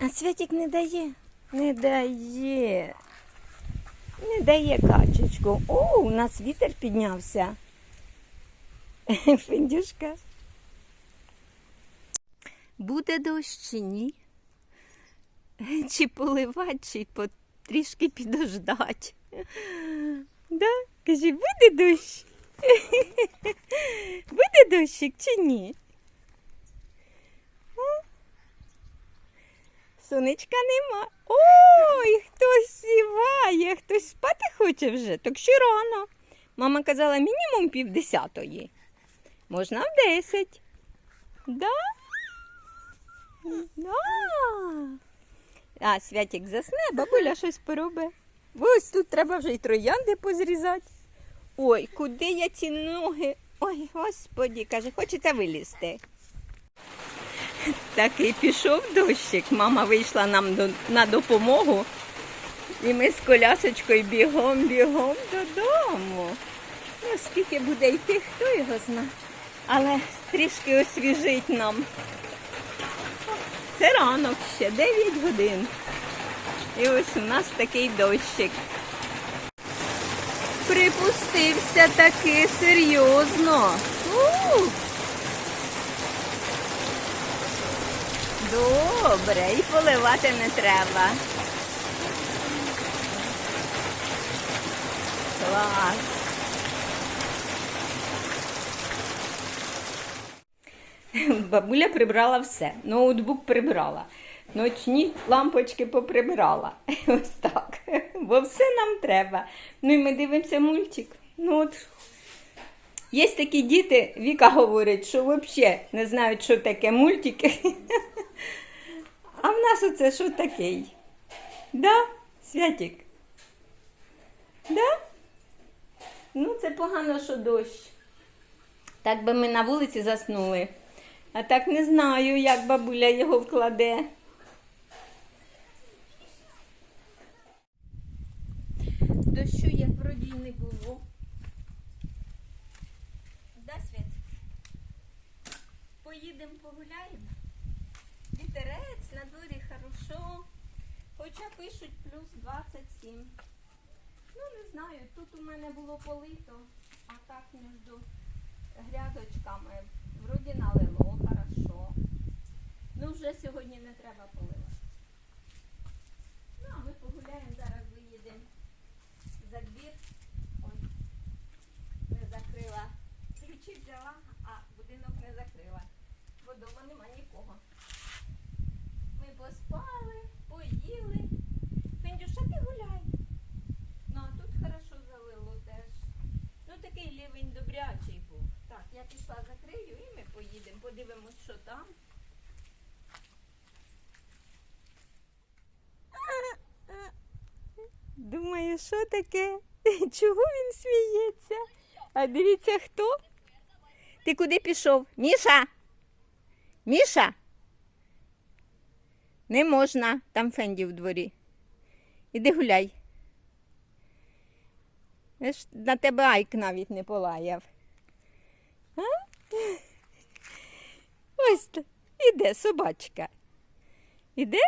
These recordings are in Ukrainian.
А Святик не дає. Не дає. Не дає качечку. О, у нас вітер піднявся. Фіндюшка. Буде дощ чи ні? Чи поливати, чи потрішки підождати. Да? Кажи, буде дощ? Буде дощик чи ні? А? Сонечка нема. Ой, хтось сіває, хтось спати хоче вже, так ще рано. Мама казала мінімум півдесятої. Можна в десять. Да? Да. А, святик засне, бабуля щось поробить. Ось тут треба вже й троянди позрізати. Ой, куди я ці ноги? Ой, господі, каже, хочете вилізти. Так і пішов дощик. Мама вийшла нам до, на допомогу. І ми з колясочкою бігом, бігом додому. Ну, скільки буде йти, хто його зна. Але трішки освіжить нам. Це ранок ще 9 годин. І ось у нас такий дощик. Припустився таки серйозно. Добре, і поливати не треба. Клас. Бабуля прибрала все. Ноутбук прибрала. Ночні лампочки поприбирала. Ось так. Бо все нам треба. Ну і ми дивимося мультик. Ну от Є такі діти, Віка говорить, що взагалі не знають, що таке мультики. А в нас оце що такий? Да, Святик? Да? Ну, це погано, що дощ. Так би ми на вулиці заснули. А так не знаю, як бабуля його вкладе. Дощу як вроді не було. Да, Свят? Поїдемо погуляємо. Вітерець, на дворі хорошо. Хоча пишуть плюс 27. Ну, не знаю, тут у мене було полито, а так між грядочками. Вроді налило, хорошо. Ну, вже сьогодні не треба поливати. Ну, а ми погуляємо, зараз виїдемо за двір. Ой, не закрила. Ключі взяла, а будинок не закрила. Бо вдома нема нікого. Поспали, поїли. Фендюша, ти гуляй. Ну, а тут хорошо залило теж. Ну, такий лівень добрячий був. Так, я пішла закрию і ми поїдемо, подивимось, що там. Думаю, що таке? Чого він сміється? А дивіться хто? Ти куди пішов? Міша? Міша? Не можна, там Фенді в дворі. Іди гуляй. На тебе Айк навіть не полаяв. А? Ось. Іде собачка. Іде?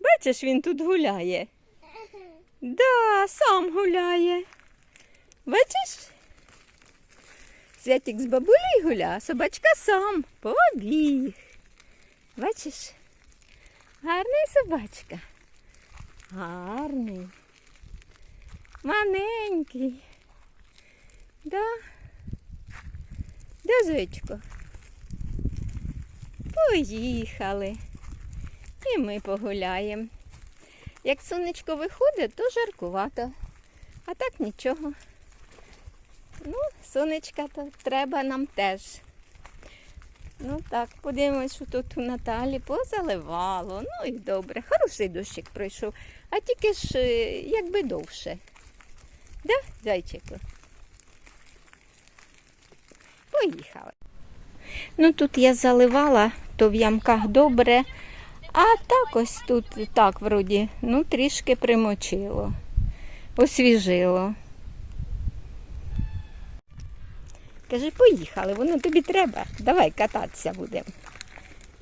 Бачиш, він тут гуляє. Да, сам гуляє. Бачиш? Святик з бабулею гуля, а собачка сам побіг. Бачиш? Гарний собачка. Гарний. Маленький. Да? Зайчко? Поїхали. І ми погуляємо. Як сонечко виходить, то жаркувато. А так нічого. Ну, сонечка то треба нам теж. Ну так, подивимось, що тут у Наталі позаливало. Ну і добре. Хороший дощик пройшов. А тільки ж е, якби довше. Да, зайчику? Поїхали. Ну тут я заливала, то в ямках добре. А так ось тут так вроді, ну трішки примочило, освіжило. Каже, поїхали, воно тобі треба. Давай кататися будемо.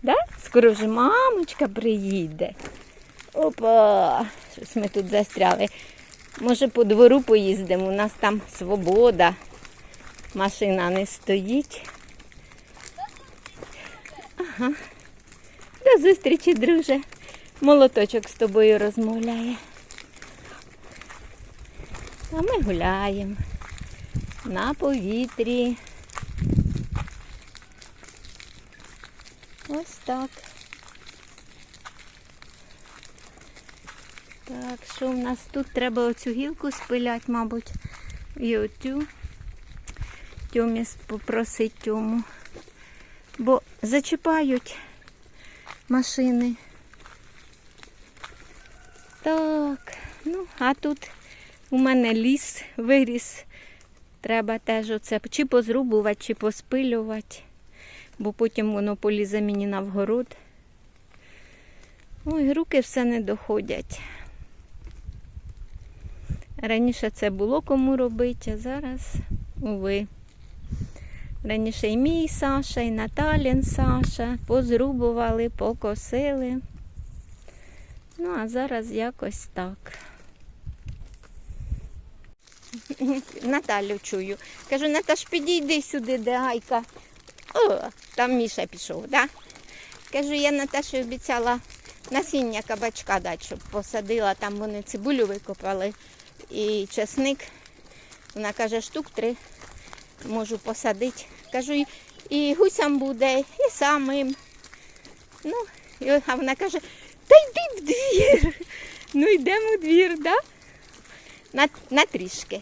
Да? Скоро вже мамочка приїде. Опа, щось ми тут застряли. Може по двору поїздимо, у нас там свобода. Машина не стоїть. Ага. До зустрічі, друже. Молоточок з тобою розмовляє. А ми гуляємо на повітрі. Ось так. Так, що в нас тут? Треба оцю гілку спиляти, мабуть. І оцю. Тьомі попросить Тьому. Бо зачіпають машини. Так, ну, а тут у мене ліс виріс. Треба теж оце чи позрубувати, чи поспилювати, бо потім воно полізе мені на вгород. Ой, руки все не доходять. Раніше це було кому робити, а зараз, уви. Раніше і мій Саша, і Наталін Саша позрубували, покосили. Ну, а зараз якось так. Наталю чую. Кажу, Наташ, підійди сюди, де Айка. О, там Міша пішов, да? Кажу, я Наташі обіцяла насіння кабачка дати, щоб посадила. Там вони цибулю викопали і чесник. Вона каже, штук три можу посадити. Кажу, і, гусям буде, і самим. Ну, і, а вона каже, та йди в двір. Ну йдемо в двір, да? На, на трішки.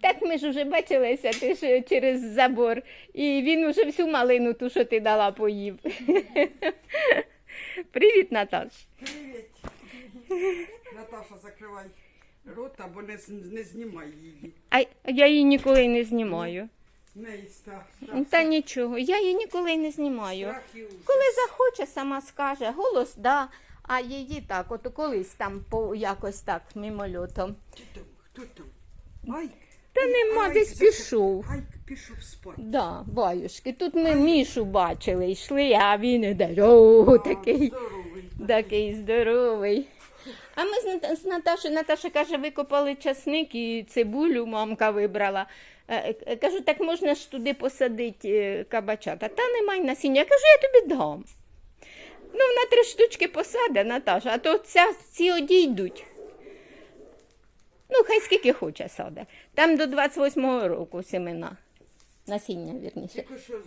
Так ми ж вже бачилися, ти ж через забор. І він уже всю малину, ту, що ти дала, поїв. Привіт, Наташ. Привіт. Наташа, закривай рота, бо не, не знімай її. А я її ніколи не знімаю. В неї страх, страх, Та нічого, я її ніколи не знімаю. страх і ужас. Коли захоче, сама скаже, голос да, а її так, от колись там по якось так мимольотом. Хто там? Хто там? Ай, Та нема, Ай, десь пішов. Ай, пішов спати. Да, баюшки. Тут ми Мішу бачили, йшли, а він іде. О, такий, Здоровий. такий здоровий. А ми з, Нат- з Наташею, Наташа каже, викопали часник і цибулю мамка вибрала. Е, е, Кажу, так можна ж туди посадити е, кабачата. Та немає насіння. Я кажу, я тобі дам. Ну, на три штучки посаде, Наташа, а то ця, ці одійдуть. Ну, хай скільки хоче саде. Там до 28-го року семена. Насіння, вірніше. Тільки що.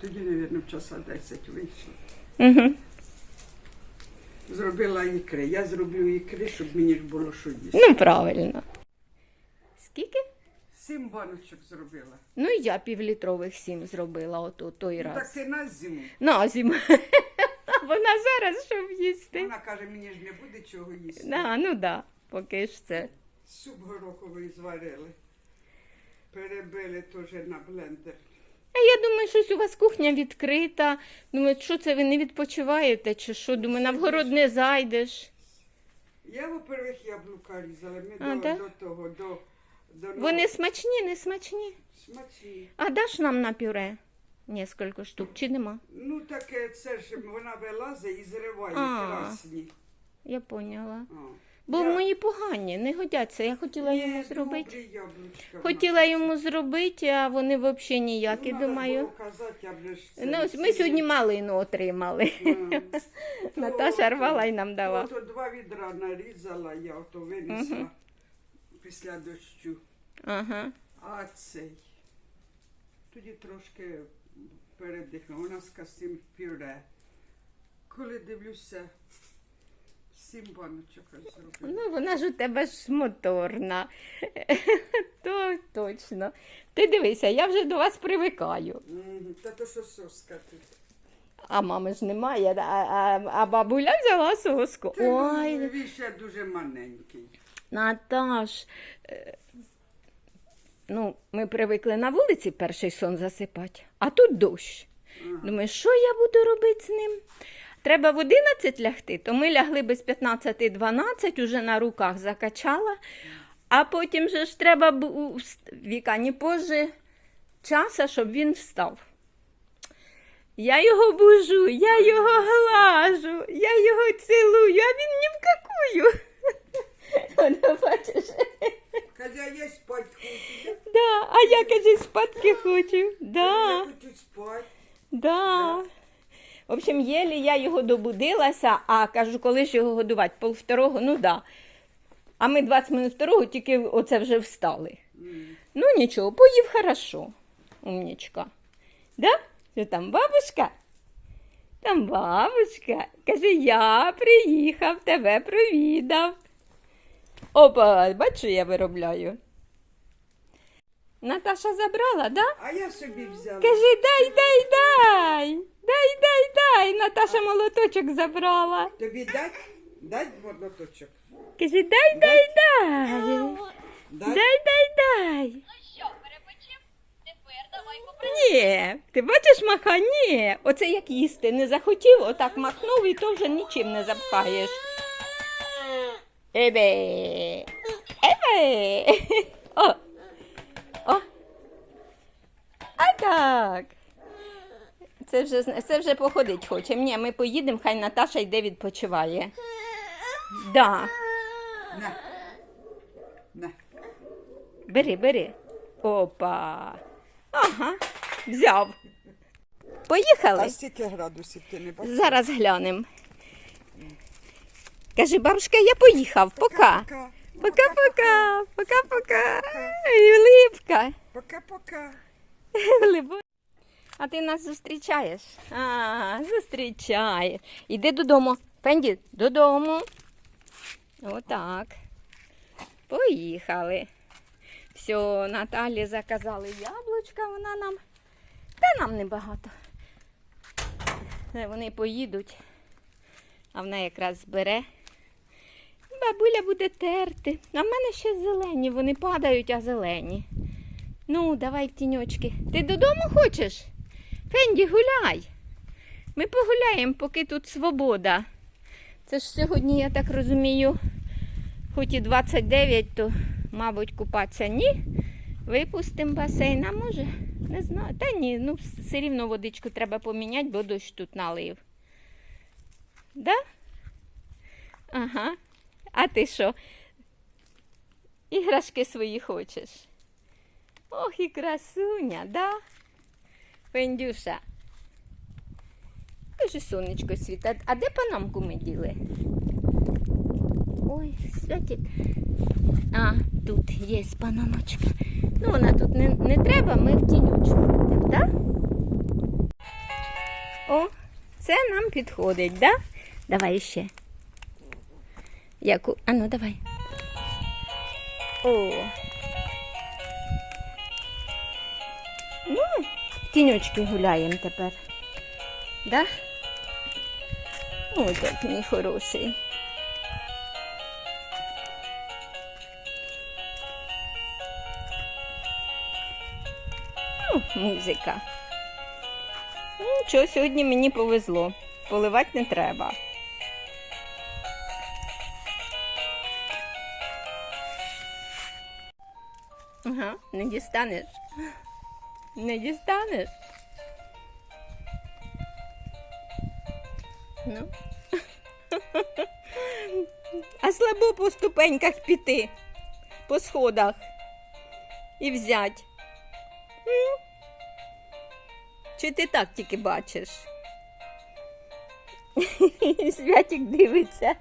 Тоді, мабуть, в часа 10 вийшло. Угу. Зробила ікри. Я зроблю ікри, щоб мені ж було що їсти. Ну, правильно. Скільки? Сім баночок зробила. Ну, і я півлітрових сім зробила ото той Ну, так раз. ти на зиму. На зиму. Вона зараз щоб їсти. Вона каже, мені ж не буде чого їсти. Да, ну да, поки ж це. Суп гороховий зварили. Перебили теж на блендер. А я думаю, щось у вас кухня відкрита. Думаю, що це ви не відпочиваєте чи що? Думаю, на вгород не зайдеш. Я, во-первых, яблука різала. Ми А, до, да? до того, до, до Вони смачні, не смачні. смачні. А даш нам на пюре? Несколько штук, чи нема? Ну таке, це ж вона вилазить і зриває А. красні. Я поняла. А. Бо Я- мої погані, не годяться. Я хотіла Ні, йому зробити. добрі яблучка в Хотіла нас. йому зробити, а вони взагалі ніякі, Ну, надо думаю. було казати, ж це Ну, ось ми сьогодні малину отримали. Наташа рвала і нам дала. Ото два відра нарізала, я ото винесла після дощу. Ага. А цей. Тоді трошки передихнула. У нас касим пюре. Коли дивлюся, сім баночок зробила. Ну, вона ж у тебе ж моторна. То точно. Ти дивися, я вже до вас привикаю. Мгм, Та то що соска тут. А мами ж немає, а, а, а бабуля взяла соску. Ну, Ой, він ще дуже маленький. Наташ. е, Ну, ми привикли на вулиці перший сон засипати, а тут дощ. Думаю, що я буду робити з ним? Треба в 11 лягти, то ми лягли без 15-12, уже на руках закачала. А потім же ж треба бу- вст- Віка не позже часу, щоб він встав. Я його бужу, я його глажу, я його цілую, а він ні в какую. Вона бачиш. Каже, я спать хочу. Да, а я каже, спадки хочу. Я Да, хочу спати. да. В общем, єлі я його добудилася, а кажу, коли ж його годувати? Пол второго, ну да. А ми 20 минут второго тільки оце вже встали. Ну нічого, поїв хорошо, умнічка. Да? Що там бабушка? Там бабушка. Каже, я приїхав, тебе провідав. Опа, бачу, я виробляю. Наташа забрала, да? А я собі взяла. Кажи, дай, дай, дай. Дай, дай, дай. Наташа молоточок забрала. Тобі дать? Дать моточок? Каже, дай, дай, дай. Дай? Дай, дай, дай. Ну що, перепочив? Тепер давай попробуй. Ні, ти бачиш маха? Ні. Оце як їсти. Не захотів, отак махнув і то вже нічим не запхаєш. Ебе. Ебе. О. О. А так. Це вже, це вже походить хоче. Ні, ми поїдемо, хай Наташа йде відпочиває. Да. На. На. Бери, бери. Опа. Ага, взяв. Поїхали. А скільки градусів ти не бачиш? Зараз глянемо. Кажи, бабушка, я поїхав. Пока. Пока. Пока-пока. Пока-пока. І Липка. Пока-пока. А ти нас зустрічаєш? А, зустрічаєш. Іди додому. Фенді, додому. Отак. Поїхали. Все, Наталі заказали яблучка, вона нам. Та нам небагато. Вони поїдуть, а вона якраз збере. Бабуля буде терти. А в мене ще зелені, вони падають, а зелені. Ну, давай, тіньочки. Ти додому хочеш? Фенді, гуляй. Ми погуляємо, поки тут свобода. Це ж сьогодні, я так розумію, хоч і 29, то, мабуть, купатися ні. Випустимо басейн, а може, не знаю. Та ні, ну все рівно водичку треба поміняти, бо дощ тут налив. Да? Ага. А ти що? Іграшки свої хочеш? Ох, і красуня, да? Пендюша. Дуже сонечко світить. А де панамку ми діли? Ой, святик. А, тут є панамочка. Ну, вона тут не, не треба, ми в тінючку будемо, так? О, це нам підходить, да? Давай ще. Яку? А ну давай. О. Ну, в тіньочки гуляємо тепер. Да? Ой, так мій хороший. Музика. Ну, Нічого, сьогодні мені повезло. Поливати не треба. Не дістанеш. Не дістанеш. Ну. А слабо по ступеньках піти, по сходах і взять. М? Чи ти так тільки бачиш? Святик дивиться.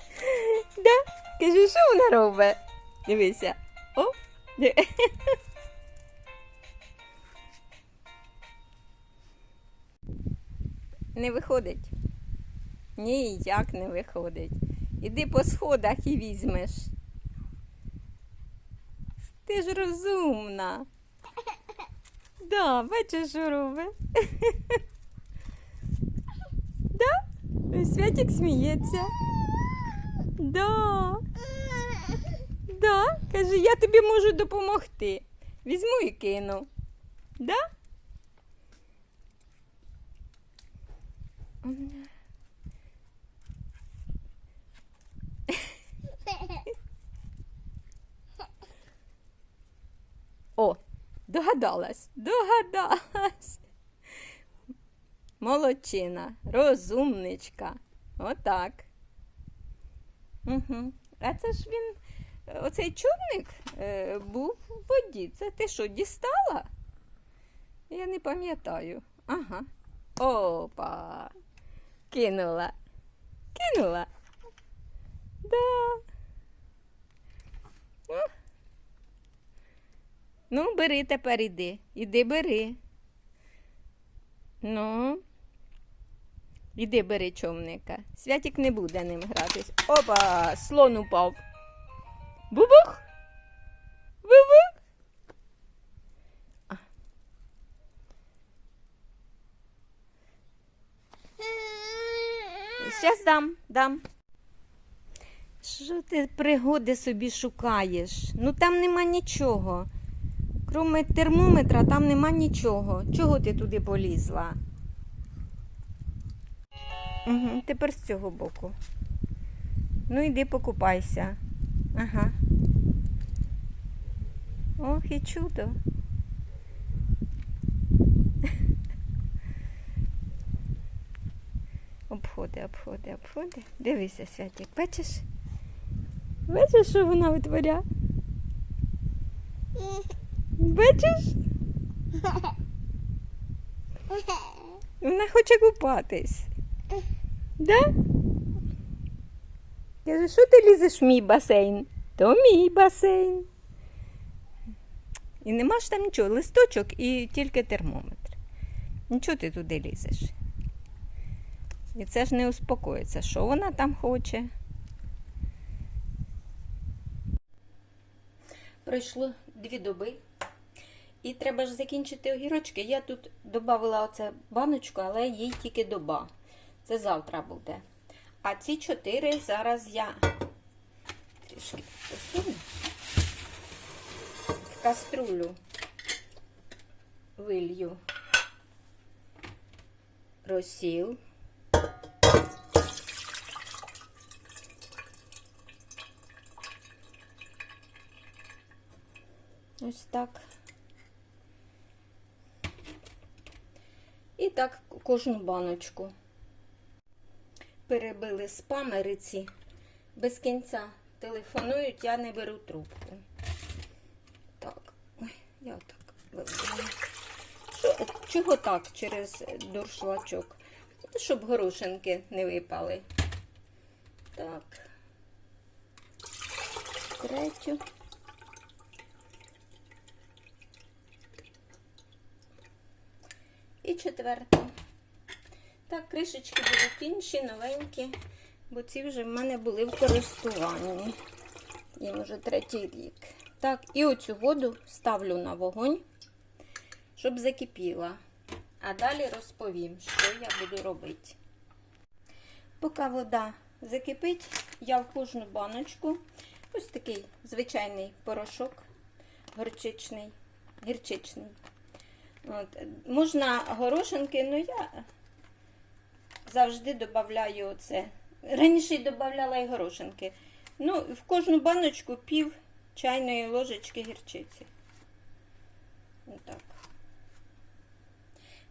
Да? Кажу, що вона робить? Дивися. О, Не виходить. Ніяк не виходить. Іди по сходах і візьмеш. Ти ж розумна. Да, бачиш, що робить. Да? Святик сміється. Да. Да, каже, я тобі можу допомогти. Візьму і кину. Да? О. Догадалась, догадалась. Молодчина, розумничка. Отак. Угу. А це ж він, оцей човник е, був в воді. Це ти що, дістала? Я не пам'ятаю. Ага. Опа. Кинула. Кинула. Да. О. Ну, бери тепер іди. Іди бери. Ну. Іди бери човника. Святік не буде ним гратись. Опа! Слон упав. Бубух! Бубух! А. Щас дам, дам. Що ти пригоди собі шукаєш? Ну там нема нічого. Кроме термометра, там нема нічого. Чого ти туди полізла? Угу, тепер з цього боку. Ну, йди покупайся. Ага. Ох, і чудо. Обходи, обходи, обходи. Дивися, Святик, бачиш? Бачиш, що вона витворяє? Бачиш? Вона хоче купатись. Да? Каже, що ти лізеш в мій басейн? То мій басейн. І нема ж там нічого, листочок і тільки термометр. Нічого ти туди лізеш. І це ж не успокоїться, що вона там хоче. Пройшло дві доби. І треба ж закінчити огірочки. Я тут додала оце баночку, але їй тільки доба. Це завтра буде. А ці чотири зараз я трішки посуну. В каструлю вилью розсіл. Ось так. І так кожну баночку. Перебили з памериці. Без кінця телефонують, я не беру трубку. Так, ой, я так вибрала. Чого так через дуршлачок? Щоб горошинки не випали. Так. Третю. І четверту. Так, кришечки будуть інші, новенькі, бо ці вже в мене були в користуванні. Їм вже третій рік. Так, і оцю воду ставлю на вогонь, щоб закипіла. А далі розповім, що я буду робити. Поки вода закипить, я в кожну баночку ось такий звичайний порошок горчичний, гірчичний. От. Можна горошинки, але я завжди додаю оце. Раніше додавала і горошинки. Ну, в кожну баночку пів чайної ложечки гірчиці. Отак.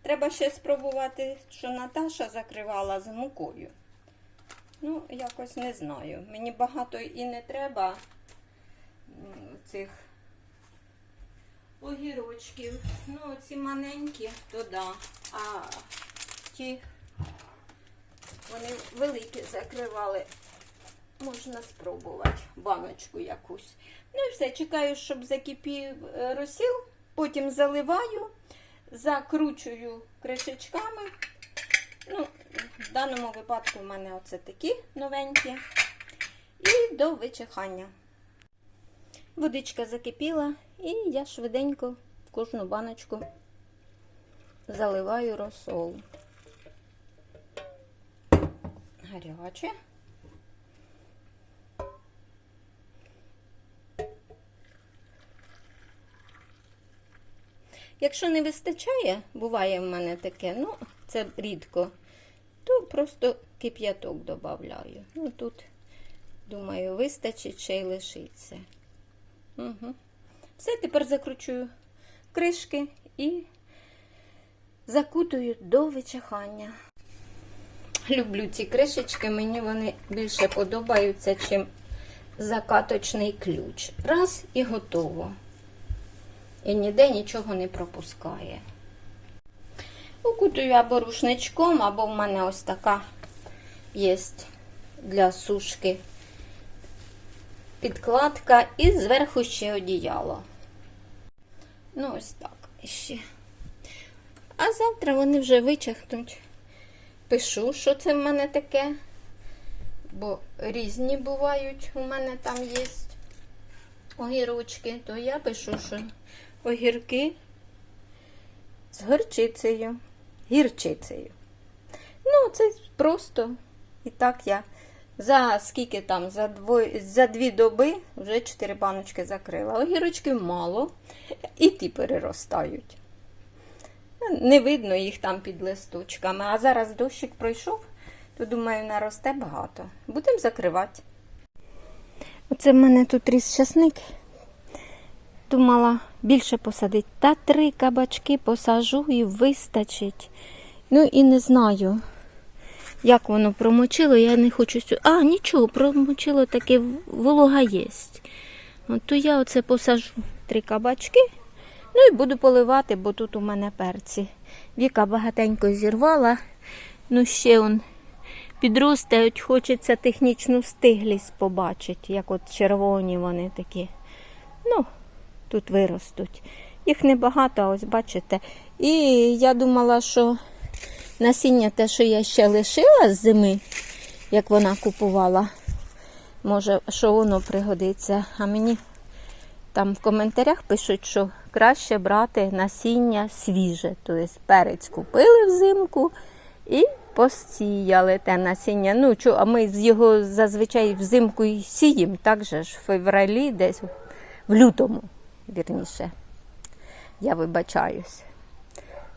Треба ще спробувати, що Наташа закривала з мукою. Ну, якось не знаю. Мені багато і не треба цих огірочків. Ну, ці маленькі, то да. А ті вони великі закривали. Можна спробувати баночку якусь. Ну і все, чекаю, щоб закипів е, розсіл, потім заливаю, закручую кришечками. Ну, в даному випадку в мене оце такі новенькі. І до вичихання. Водичка закипіла, і я швиденько в кожну баночку заливаю розсол. Гаряче. Якщо не вистачає, буває в мене таке, ну, це рідко, то просто кип'яток додаю. Ну, тут, думаю, вистачить ще й лишиться. Угу. Все, тепер закручую кришки і закутую до вичахання. Люблю ці кришечки, мені вони більше подобаються, чим закаточний ключ. Раз і готово. І ніде нічого не пропускає. Укутую або рушничком, або в мене ось така є для сушки підкладка і зверху ще одіяло. Ну, ось так ще. А завтра вони вже вичахнуть. Пишу, що це в мене таке, бо різні бувають, у мене там є огірочки, то я пишу, що огірки з горчицею, гірчицею. Ну, це просто і так я. За скільки там, за, двоє, за дві доби вже чотири баночки закрила. Огірочків мало і ті переростають. Не видно їх там під листочками. А зараз дощик пройшов, то думаю, наросте багато. Будемо закривати. Оце в мене тут ріс часник. Думала більше посадити. Та три кабачки посажу і вистачить. Ну і не знаю, як воно промочило. Я не хочу сю. А, нічого, промочило таке волога є. От то я оце посажу три кабачки. Ну і буду поливати, бо тут у мене перці. Віка багатенько зірвала. Ну, ще он підросте, хочеться технічну стиглість побачити, як от червоні вони такі. Ну, тут виростуть. Їх небагато, ось бачите. І я думала, що насіння те, що я ще лишила з зими, як вона купувала, може, що воно пригодиться. А мені там в коментарях пишуть, що краще брати насіння свіже. Тобто перець купили взимку і посіяли те насіння. Ну, чо, а ми його зазвичай взимку і сіємо, так же ж в февралі, десь в лютому, вірніше. Я вибачаюсь.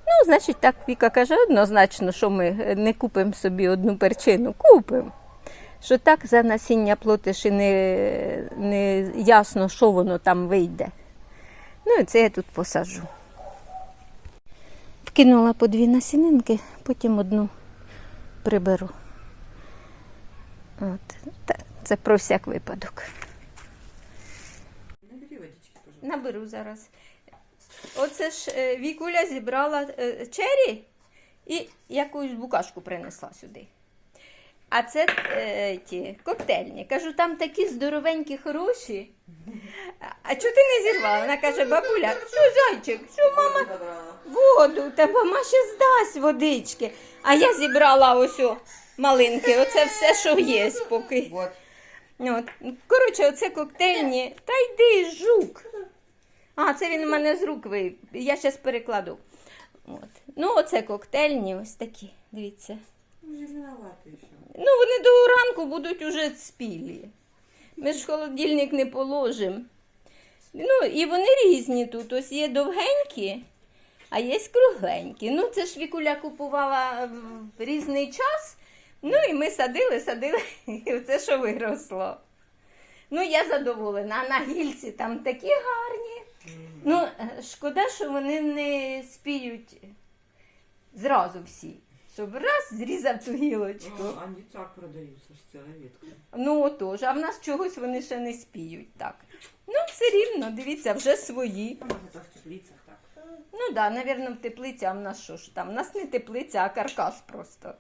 Ну, значить, так Віка каже, однозначно, що ми не купимо собі одну перчину, купимо. Що так за насіння платиш і не, не ясно, що воно там вийде. Ну і це я тут посажу. Вкинула по дві насінинки, потім одну приберу. От. Та, це про всяк випадок. Наберу зараз. Оце ж е, Вікуля зібрала е, чері і якусь букашку принесла сюди. А це е, ті коктейльні. Кажу, там такі здоровенькі хороші. А- А чого ти не зірвала? Вона каже, бабуля, що зайчик, що мама воду, та мама ще здасть водички. А я зібрала ось о, малинки. Оце все, що є поки. От. Коротше, оце коктейльні. Та йди, жук. А, це він у мене з рук вив. Я зараз перекладу. От. Ну, оце коктейльні, ось такі. Дивіться. Вже виноватий ще. Ну, вони до ранку будуть уже спілі. Ми ж в холодильник не положимо. Ну, і вони різні тут. Ось є довгенькі, а є кругленькі. Ну, це ж Вікуля купувала в різний час. Ну, і ми садили, садили, і це що виросло. Ну, я задоволена. А на гільці там такі гарні. Ну, е, шкода, що вони не спіють зразу всі. Щоб раз зрізав ту гілочку. Ну, Они так продаются, ж ціла ветка. Ну, отож, а в нас чогось вони ще не спіють так. Ну, все рівно, дивіться, вже свої. Може так в теплицях так. Ну так, да, напевно, в теплиці, а в нас що ж там? У нас не теплиця, а каркас просто.